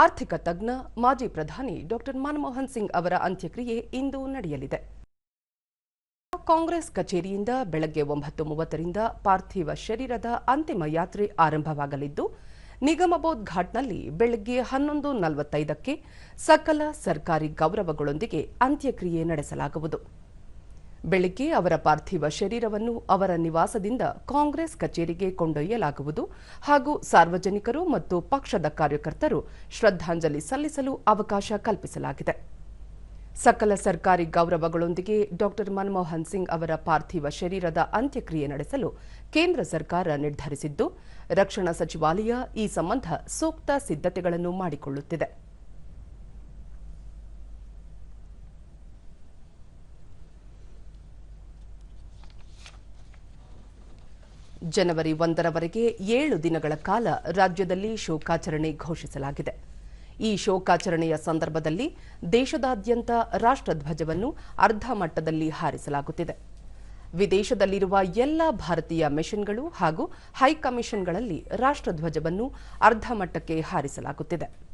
ಆರ್ಥಿಕ ತಜ್ಞ, ಮಾಜಿ ಪ್ರಧಾನಿ ಡಾಕ್ಟರ್ ಮನಮೋಹನ್ ಸಿಂಗ್ ಅವರ ಅಂತ್ಯಕ್ರಿಯೆ ಇಂದು ನಡೆಯಲಿದೆ. ಕಾಂಗ್ರೆಸ್ ಕಚೇರಿಯಿಂದ ಬೆಳಗ್ಗೆ ಒಂಬತ್ತು ಮೂವತ್ತರಿಂದ ಪಾರ್ಥಿವ ಶರೀರದ ಅಂತಿಮ ಯಾತ್ರೆ ಆರಂಭವಾಗಲಿದ್ದು ನಿಗಮಬೋಧ್ ಘಾಟ್ನಲ್ಲಿ ಬೆಳಗ್ಗೆ ಹನ್ನೊಂದು ನಲವತ್ತೈದಕ್ಕೆ ಸಕಲ ಸರ್ಕಾರಿ ಗೌರವಗಳೊಂದಿಗೆ ಅಂತ್ಯಕ್ರಿಯೆ ನಡೆಸಲಾಗುವುದು. ಬೆಳಿಗ್ಗೆ ಅವರ ಪಾರ್ಥಿವ ಶರೀರವನ್ನು ಅವರ ನಿವಾಸದಿಂದ ಕಾಂಗ್ರೆಸ್ ಕಚೇರಿಗೆ ಕೊಂಡೊಯ್ಯಲಾಗುವುದು ಹಾಗೂ ಸಾರ್ವಜನಿಕರು ಮತ್ತು ಪಕ್ಷದ ಕಾರ್ಯಕರ್ತರು ಶ್ರದ್ಧಾಂಜಲಿ ಸಲ್ಲಿಸಲು ಅವಕಾಶ ಕಲ್ಪಿಸಲಾಗಿದೆ. ಸಕಲ ಸರ್ಕಾರಿ ಗೌರವಗಳೊಂದಿಗೆ ಡಾಕ್ಟರ್ ಮನಮೋಹನ್ ಸಿಂಗ್ ಅವರ ಪಾರ್ಥಿವ ಶರೀರದ ಅಂತ್ಯಕ್ರಿಯೆ ನಡೆಸಲು ಕೇಂದ್ರ ಸರ್ಕಾರ ನಿರ್ಧರಿಸಿದ್ದು, ರಕ್ಷಣಾ ಸಚಿವಾಲಯ ಈ ಸಂಬಂಧ ಸೂಕ್ತ ಸಿದ್ಧತೆಗಳನ್ನು ಮಾಡಿಕೊಳ್ಳುತ್ತಿದೆ. ಜನವರಿ ಒಂದರವರೆಗೆ ಏಳು ದಿನಗಳ ಕಾಲ ರಾಜ್ಯದಲ್ಲಿ ಶೋಕಾಚರಣೆ ಘೋಷಿಸಲಾಗಿದೆ. ಈ ಶೋಕಾಚರಣೆಯ ಸಂದರ್ಭದಲ್ಲಿ ದೇಶದಾದ್ಯಂತ ರಾಷ್ಟ್ರಧ್ವಜವನ್ನು ಅರ್ಧ ಮಟ್ಟದಲ್ಲಿ ಹಾರಿಸಲಾಗುತ್ತಿದೆ. ವಿದೇಶದಲ್ಲಿರುವ ಎಲ್ಲ ಭಾರತೀಯ ಮಿಷನ್ಗಳು ಹಾಗೂ ಹೈಕಮಿಷನ್ಗಳಲ್ಲಿ ರಾಷ್ಟ್ರಧ್ವಜವನ್ನು ಅರ್ಧ ಮಟ್ಟಕ್ಕೆ ಹಾರಿಸಲಾಗುತ್ತಿದೆ.